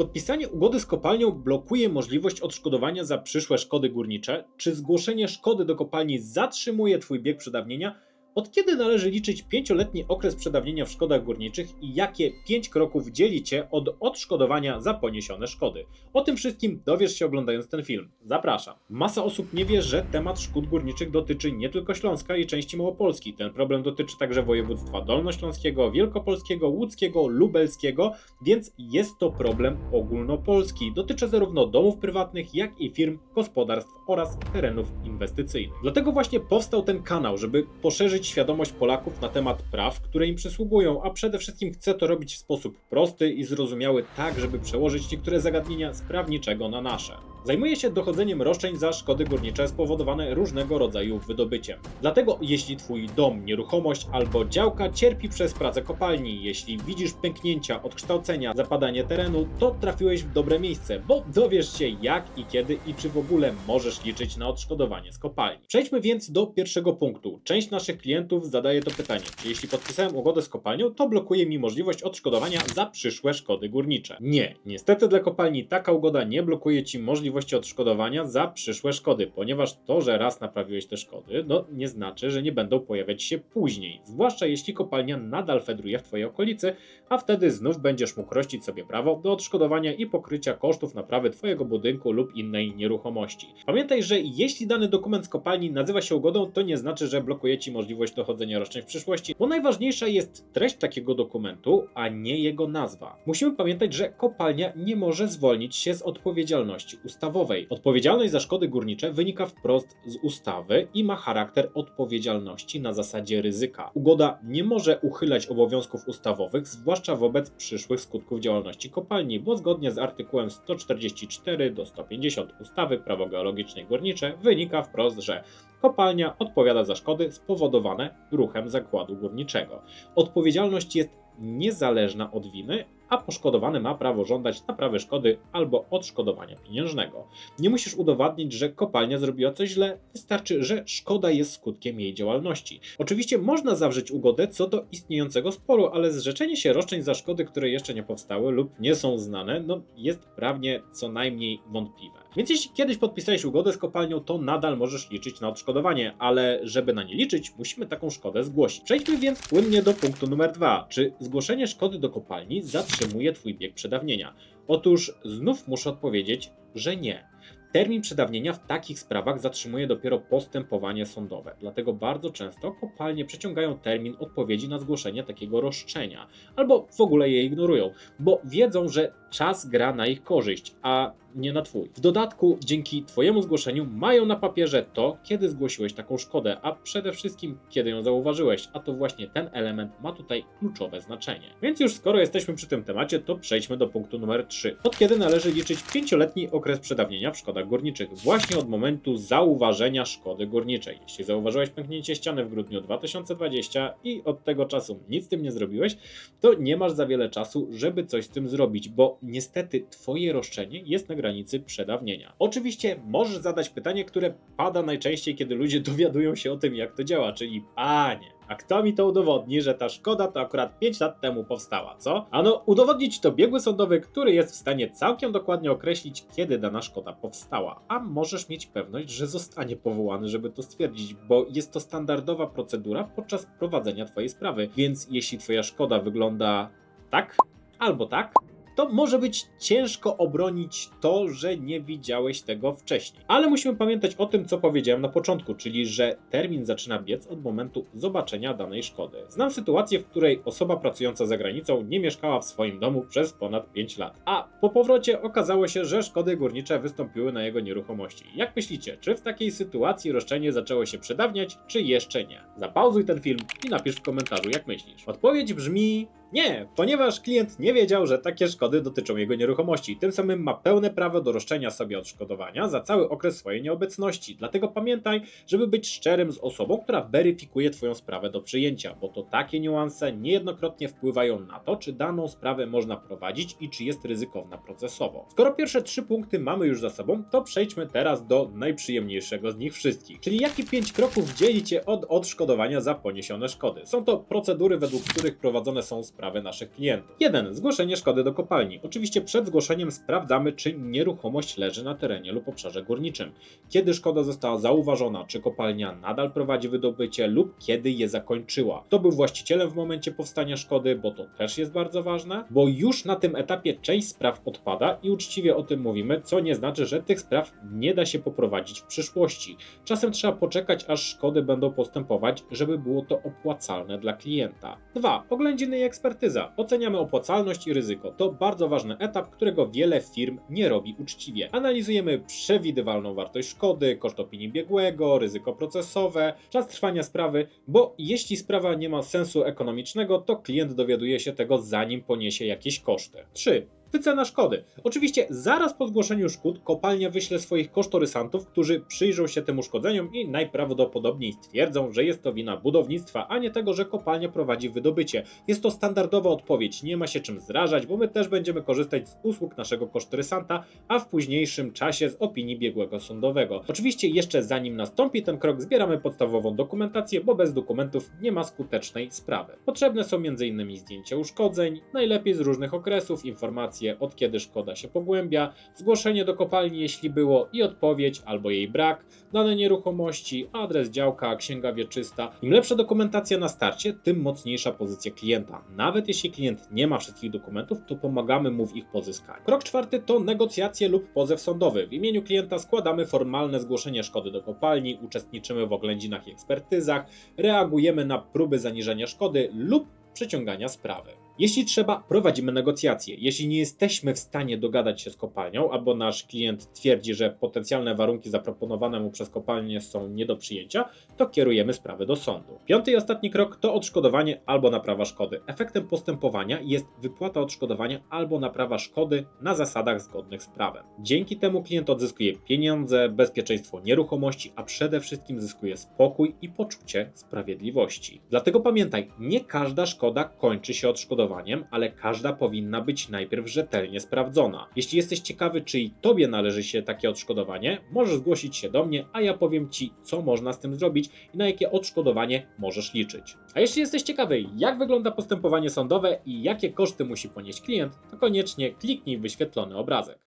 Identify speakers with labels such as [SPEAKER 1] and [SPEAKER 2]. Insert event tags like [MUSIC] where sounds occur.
[SPEAKER 1] podpisanie ugody z kopalnią blokuje możliwość odszkodowania za przyszłe szkody górnicze? Czy zgłoszenie szkody do kopalni zatrzymuje Twój bieg przedawnienia? Od kiedy należy liczyć pięcioletni okres przedawnienia w szkodach górniczych i jakie pięć kroków dzieli Cię od odszkodowania za poniesione szkody? O tym wszystkim dowiesz się oglądając ten film. Zapraszam. Masa osób nie wie, że temat szkód górniczych dotyczy nie tylko Śląska i części Małopolski. Ten problem dotyczy także województwa dolnośląskiego, wielkopolskiego, łódzkiego, lubelskiego, więc jest to problem ogólnopolski. Dotyczy zarówno domów prywatnych, jak i firm, gospodarstw oraz terenów inwestycyjnych. Dlatego właśnie powstał ten kanał, żeby poszerzyć świadomość Polaków na temat praw, które im przysługują, a przede wszystkim chcę to robić w sposób prosty i zrozumiały, tak żeby przełożyć niektóre zagadnienia z prawniczego na nasze. Zajmuję się dochodzeniem roszczeń za szkody górnicze spowodowane różnego rodzaju wydobyciem. Dlatego jeśli Twój dom, nieruchomość albo działka cierpi przez pracę kopalni, jeśli widzisz pęknięcia, odkształcenia, zapadanie terenu, to trafiłeś w dobre miejsce, bo dowiesz się jak i kiedy i czy w ogóle możesz liczyć na odszkodowanie z kopalni. Przejdźmy więc do pierwszego punktu. Część naszych klientów zadaje to pytanie, czy jeśli podpisałem ugodę z kopalnią, to blokuje mi możliwość odszkodowania za przyszłe szkody górnicze. Nie, niestety dla kopalni taka ugoda nie blokuje Ci możliwości odszkodowania za przyszłe szkody, ponieważ to, że raz naprawiłeś te szkody, no nie znaczy, że nie będą pojawiać się później. Zwłaszcza jeśli kopalnia nadal fedruje w Twojej okolicy, a wtedy znów będziesz mógł rościć sobie prawo do odszkodowania i pokrycia kosztów naprawy Twojego budynku lub innej nieruchomości. Pamiętaj, że jeśli dany dokument z kopalni nazywa się ugodą, to nie znaczy, że blokuje Ci możliwość dochodzenia roszczeń w przyszłości, bo najważniejsza jest treść takiego dokumentu, a nie jego nazwa. Musimy pamiętać, że kopalnia nie może zwolnić się z odpowiedzialności Odpowiedzialność za szkody górnicze wynika wprost z ustawy i ma charakter odpowiedzialności na zasadzie ryzyka. Ugoda nie może uchylać obowiązków ustawowych, zwłaszcza wobec przyszłych skutków działalności kopalni, bo zgodnie z artykułem 144 do 150 ustawy Prawo geologiczne i górnicze wynika wprost, że kopalnia odpowiada za szkody spowodowane ruchem zakładu górniczego. Odpowiedzialność jest niezależna od winy, a poszkodowany ma prawo żądać naprawy szkody albo odszkodowania pieniężnego. Nie musisz udowadnić, że kopalnia zrobiła coś źle, wystarczy, że szkoda jest skutkiem jej działalności. Oczywiście można zawrzeć ugodę co do istniejącego sporu, ale zrzeczenie się roszczeń za szkody, które jeszcze nie powstały lub nie są znane, no jest prawnie co najmniej wątpliwe. Więc jeśli kiedyś podpisałeś ugodę z kopalnią, to nadal możesz liczyć na odszkodowanie, ale żeby na nie liczyć, musimy taką szkodę zgłosić. Przejdźmy więc płynnie do punktu numer dwa. Czy zgłoszenie szkody do kopalni zatrzymuje Twój bieg przedawnienia? Otóż znów muszę odpowiedzieć, że nie. Termin przedawnienia w takich sprawach zatrzymuje dopiero postępowanie sądowe, dlatego bardzo często kopalnie przeciągają termin odpowiedzi na zgłoszenie takiego roszczenia, albo w ogóle je ignorują, bo wiedzą, że czas gra na ich korzyść, a nie na twój. W dodatku, dzięki Twojemu zgłoszeniu mają na papierze to, kiedy zgłosiłeś taką szkodę, a przede wszystkim kiedy ją zauważyłeś, a to właśnie ten element ma tutaj kluczowe znaczenie. Więc już skoro jesteśmy przy tym temacie, to przejdźmy do punktu numer 3. Od kiedy należy liczyć pięcioletni okres przedawnienia w szkodach górniczych? Właśnie od momentu zauważenia szkody górniczej. Jeśli zauważyłeś pęknięcie ściany w grudniu 2020 i od tego czasu nic z tym nie zrobiłeś, to nie masz za wiele czasu, żeby coś z tym zrobić, bo niestety Twoje roszczenie jest na granicy przedawnienia. Oczywiście możesz zadać pytanie, które pada najczęściej, kiedy ludzie [LAUGHS] dowiadują się o tym, jak to działa, czyli panie, a kto mi to udowodni, że ta szkoda to akurat 5 lat temu powstała, co? Ano, udowodnić to biegły sądowy, który jest w stanie całkiem dokładnie określić, kiedy dana szkoda powstała. A możesz mieć pewność, że zostanie powołany, żeby to stwierdzić, bo jest to standardowa procedura podczas prowadzenia Twojej sprawy. Więc jeśli Twoja szkoda wygląda tak albo tak, to może być ciężko obronić to, że nie widziałeś tego wcześniej. Ale musimy pamiętać o tym, co powiedziałem na początku, czyli że termin zaczyna biec od momentu zobaczenia danej szkody. Znam sytuację, w której osoba pracująca za granicą nie mieszkała w swoim domu przez ponad 5 lat, a po powrocie okazało się, że szkody górnicze wystąpiły na jego nieruchomości. Jak myślicie, czy w takiej sytuacji roszczenie zaczęło się przedawniać, czy jeszcze nie? Zapauzuj ten film i napisz w komentarzu, jak myślisz. Odpowiedź brzmi nie, ponieważ klient nie wiedział, że takie szkody dotyczą jego nieruchomości. Tym samym ma pełne prawo do roszczenia sobie odszkodowania za cały okres swojej nieobecności. Dlatego pamiętaj, żeby być szczerym z osobą, która weryfikuje Twoją sprawę do przyjęcia, bo to takie niuanse niejednokrotnie wpływają na to, czy daną sprawę można prowadzić i czy jest ryzykowna procesowo. Skoro pierwsze trzy punkty mamy już za sobą, to przejdźmy teraz do najprzyjemniejszego z nich wszystkich, czyli jakie pięć kroków dzieli Cię od odszkodowania za poniesione szkody. Są to procedury, według których prowadzone są sprawy sprawy naszych klientów. 1. Zgłoszenie szkody do kopalni. Oczywiście przed zgłoszeniem sprawdzamy, czy nieruchomość leży na terenie lub obszarze górniczym. Kiedy szkoda została zauważona, czy kopalnia nadal prowadzi wydobycie lub kiedy je zakończyła. Kto był właścicielem w momencie powstania szkody, bo to też jest bardzo ważne, bo już na tym etapie część spraw odpada i uczciwie o tym mówimy, co nie znaczy, że tych spraw nie da się poprowadzić w przyszłości. Czasem trzeba poczekać, aż szkody będą postępować, żeby było to opłacalne dla klienta. 2. Oględziny i ekspertyza. Oceniamy opłacalność i ryzyko. To bardzo ważny etap, którego wiele firm nie robi uczciwie. Analizujemy przewidywalną wartość szkody, koszt opinii biegłego, ryzyko procesowe, czas trwania sprawy, bo jeśli sprawa nie ma sensu ekonomicznego, to klient dowiaduje się tego zanim poniesie jakieś koszty. 3. Wycena szkody. Oczywiście zaraz po zgłoszeniu szkód kopalnia wyśle swoich kosztorysantów, którzy przyjrzą się tym uszkodzeniom i najprawdopodobniej stwierdzą, że jest to wina budownictwa, a nie tego, że kopalnia prowadzi wydobycie. Jest to standardowa odpowiedź, nie ma się czym zrażać, bo my też będziemy korzystać z usług naszego kosztorysanta, a w późniejszym czasie z opinii biegłego sądowego. Oczywiście jeszcze zanim nastąpi ten krok, zbieramy podstawową dokumentację, bo bez dokumentów nie ma skutecznej sprawy. Potrzebne są m.in. zdjęcia uszkodzeń, najlepiej z różnych okresów, informacje od kiedy szkoda się pogłębia, zgłoszenie do kopalni jeśli było i odpowiedź albo jej brak, dane nieruchomości, adres działka, księga wieczysta. Im lepsza dokumentacja na starcie, tym mocniejsza pozycja klienta. Nawet jeśli klient nie ma wszystkich dokumentów, to pomagamy mu w ich pozyskaniu. Krok czwarty to negocjacje lub pozew sądowy. W imieniu klienta składamy formalne zgłoszenie szkody do kopalni, uczestniczymy w oględzinach i ekspertyzach, reagujemy na próby zaniżenia szkody lub przeciągania sprawy. Jeśli trzeba, prowadzimy negocjacje. Jeśli nie jesteśmy w stanie dogadać się z kopalnią, albo nasz klient twierdzi, że potencjalne warunki zaproponowane mu przez kopalnię są nie do przyjęcia, to kierujemy sprawę do sądu. Piąty i ostatni krok to odszkodowanie albo naprawa szkody. Efektem postępowania jest wypłata odszkodowania albo naprawa szkody na zasadach zgodnych z prawem. Dzięki temu klient odzyskuje pieniądze, bezpieczeństwo nieruchomości, a przede wszystkim zyskuje spokój i poczucie sprawiedliwości. Dlatego pamiętaj, nie każda szkoda kończy się odszkodowaniem ale każda powinna być najpierw rzetelnie sprawdzona. Jeśli jesteś ciekawy, czy i tobie należy się takie odszkodowanie, możesz zgłosić się do mnie, a ja powiem ci, co można z tym zrobić i na jakie odszkodowanie możesz liczyć. A jeśli jesteś ciekawy, jak wygląda postępowanie sądowe i jakie koszty musi ponieść klient, to koniecznie kliknij wyświetlony obrazek.